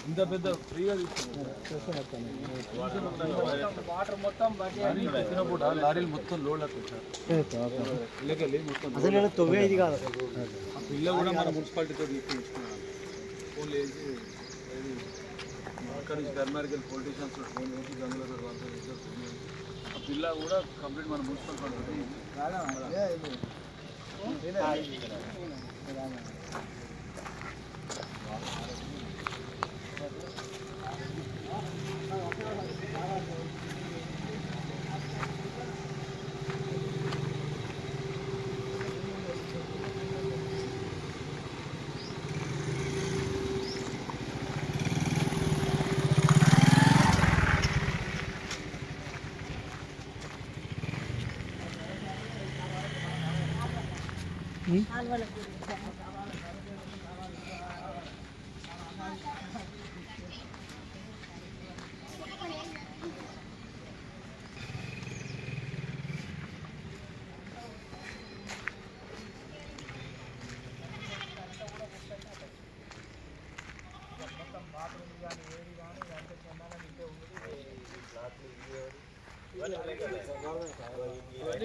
ఇంత పెద్ద ఫ్రీగా వాటర్ మొత్తం ఎత్తినప్పుడు లారీలు మొత్తం లోడ్ అవుతుంది సార్ ఇళ్ళకెళ్ళి మొత్తం అసలు నేను తొవ్వేది కాదు. అసలు ఆ పిల్ల కూడా మన మున్సిపాలిటీతో ఫోన్ ఏది? అక్కడ నుంచి కర్మారికి పొలిటీషియన్స్ ఫోన్ చేసి గంగులతో వాళ్ళతో ఆ పిల్ల కూడా కంప్లీట్ మన नहीं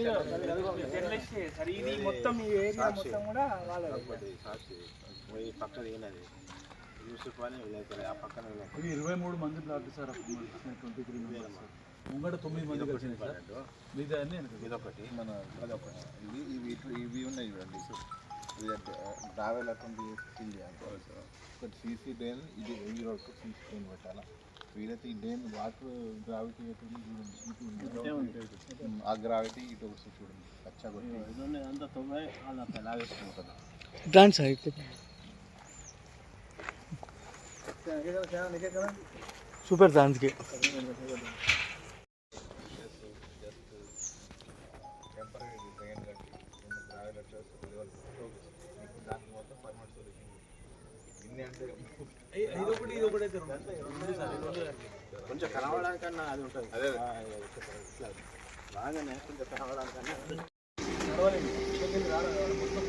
Gracias. మున్సిపాలిటీ సరే. ఇది మొత్తం ఈ ఏరియా మొత్తం కూడా వాళ్ళ సాక్షి. పోయి పక్కన ఏనది యూసుఫ్ అని విలేకరు ఆ పక్కన ఇది ఇరవై మూడు మంది block sir twenty three members. ముంగట తొమ్మిది మంది వచ్చినాయి సార్. మిగతా అన్ని. ఇదొకటి. మన అదొకటి. ఇది ఇవి ఇవి ఉన్నాయి చూడండి. ట్రావెల్ చేయాలి ఒకటి సీసీ డ్రైన్ ఇది ఈ రోడ్కు సీసీ డ్రైన్ పెట్టాలా వీలైతే ఈ డ్రైన్ వాటర్ గ్రావిటీ ఎటు ఉంది చూడండి ఇటు ఉంది ఉమ్, ఆ గ్రావిటీ ఇటు వస్తుంది చూడండి పచ్చగా కొట్టి అంతా తొంభై వాళ్ళంతా లాగేసుకుంటారు దాని సైడ్ సూపర్ దానికి టెంపరీ కొంచెం కనబడానికన్నా అది ఉంటుంది. అదే. బాగానే కొంచెం కనబడానికన్నా నడవలేదు. రారా, మొత్తం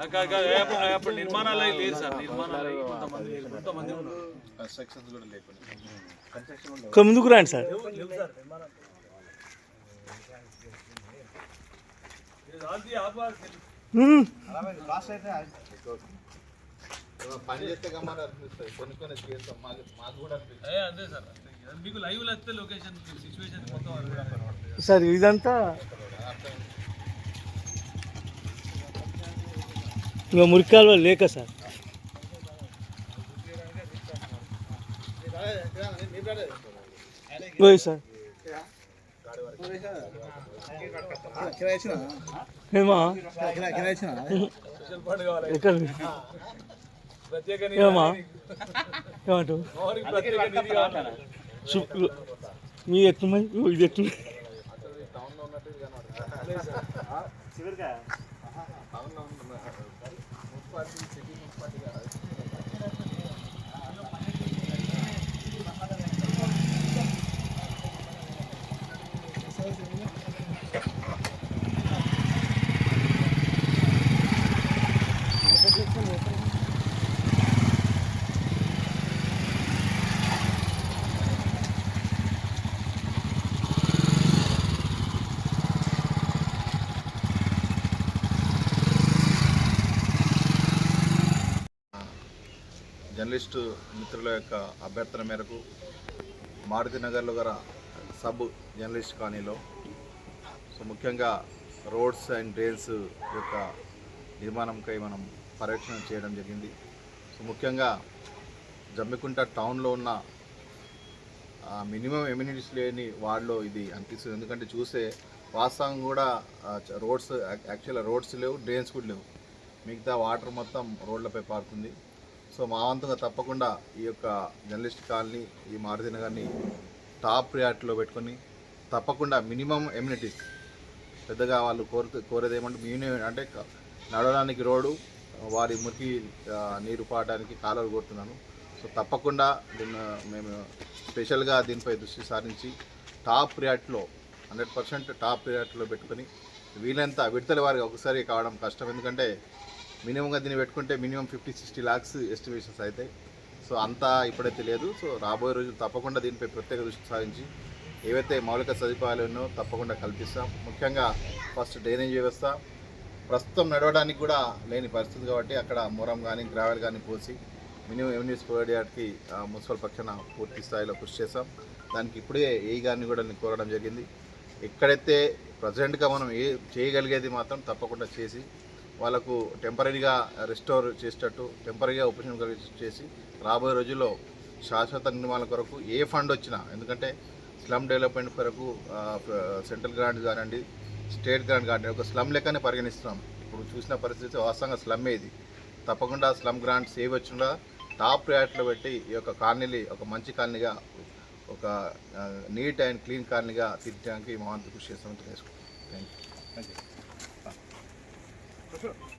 అప్పుడు- ఏ అప్పుడు నిర్మాణాలు అయి లేదు సార్ నిర్మాణాలు అయి కొంతమంది కొంతమంది ఉన్నారు. కన్స్ట్రక్షన్స్ కూడా లేకుండా. కన్స్ట్రక్షన్ ఉండదు ఇక్కడ ముందుకు రండి సార్. లేవు లేవు సార్ నిర్మాణాలు ఇది ఆల్ది ఆపాలి. మ్మ్. పని చేస్తే గమ్మని అనిపిస్తుంది. కొన్ని కొన్ని చేస్తాం. మాకు మాకు కూడా అనిపిస్తుంది. ఏ, అంతే సార్ అంతే. మీకు లైవ్లో వస్తే లొకేషన్ సిచ్యువేషన్ మొత్తం అర్థం సార్ ఇదంతా ఇంకా మురికాలు లేక సార్. ఓయ్ సార్. ఏమా? ఎక్కడ? ఏమా? మీ ఎట్లున్నాయి ఇది ఎట్లున్నాయి Gracias. జర్నలిస్టు మిత్రుల యొక్క అభ్యర్థన మేరకు మారుతి నగర్లో గల సబ్ జర్నలిస్ట్ కాలనీలో సో ముఖ్యంగా రోడ్స్ అండ్ డ్రైన్స్ యొక్క నిర్మాణంకై మనం పర్యవేక్షణ చేయడం జరిగింది. సో ముఖ్యంగా జమ్మికుంట టౌన్లో ఉన్న మినిమం ఎమ్యూనిటీస్ లేని వార్డులో ఇది అనిపిస్తుంది. ఎందుకంటే చూస్తే వాస్తవం కూడా రోడ్స్ యాక్చువల్గా రోడ్స్ లేవు డ్రైన్స్ కూడా లేవు. మిగతా వాటర్ మొత్తం రోడ్లపై పారుతుంది. సో మా వంతుగా తప్పకుండా ఈ యొక్క జర్నలిస్ట్ కాలనీ ఈ మారుతి నగర్ని టాప్ ప్రియారిటీలో పెట్టుకొని తప్పకుండా మినిమం ఎమ్యూనిటీస్ పెద్దగా వాళ్ళు కోరు కోరేది ఏమంటే మినిమం అంటే నడవడానికి రోడ్డు వారి మురికి నీరు పాడడానికి కాలువలు కోరుతున్నాను. సో తప్పకుండా దీన్ని మేము స్పెషల్గా దీనిపై దృష్టి సారించి టాప్ ప్రియారిటీలో హండ్రెడ్ పర్సెంట్ టాప్ ప్రియారిటీలో పెట్టుకొని వీలంతా విడతల వారికి ఒకసారి కావడం కష్టం. ఎందుకంటే మినిమంగా దీన్ని పెట్టుకుంటే minimum fifty sixty lakhs estimations అవుతాయి. సో అంతా ఇప్పుడైతే లేదు సో రాబోయే రోజులు తప్పకుండా దీనిపై ప్రత్యేక దృష్టి సారించి ఏవైతే మౌలిక సదుపాయాలు ఉన్నో తప్పకుండా కల్పిస్తాం. ముఖ్యంగా ఫస్ట్ డ్రైనేజ్ వ్యవస్థ. ప్రస్తుతం నడవడానికి కూడా లేని పరిస్థితి కాబట్టి అక్కడ మొరం కానీ గ్రావెల్ కానీ పోసి మినిమం ఎవెన్యూస్ ప్రొవైడ్ చేయడానికి మున్సిపల్ పక్షాన పూర్తి స్థాయిలో కృషి చేస్తాం దానికి ఇప్పుడే ఏ గారిని కూడా నేను కోరడం జరిగింది. ఎక్కడైతే ప్రజెంట్గా మనం ఏ చేయగలిగేది మాత్రం తప్పకుండా చేసి వాళ్ళకు టెంపరీగా రెస్టోర్ చేసేటట్టు టెంపరీగా ఉపశమనం చేసి రాబోయే రోజుల్లో శాశ్వత నిర్మాణం కొరకు ఏ ఫండ్ వచ్చినా ఎందుకంటే స్లమ్ డెవలప్మెంట్ కొరకు సెంట్రల్ గ్రాంట్ కానివ్వండి స్టేట్ గ్రాంట్ కానివ్వండి ఒక స్లమ్ లెక్కనే పరిగణిస్తున్నాం. ఇప్పుడు చూసిన పరిస్థితి వాస్తవంగా స్లమ్ ఇది. తప్పకుండా స్లమ్ గ్రాంట్స్ ఏవి వచ్చినా టాప్ ప్రయారిటీలో పెట్టి ఈ యొక్క కాలనీని ఒక మంచి కాలనీగా ఒక నీట్ అండ్ క్లీన్ కాలనీగా తీర్చడానికి మా వంతు కృషి చేస్తామని తెలుసుకుంటాం థ్యాంక్ యూ థ్యాంక్ యూ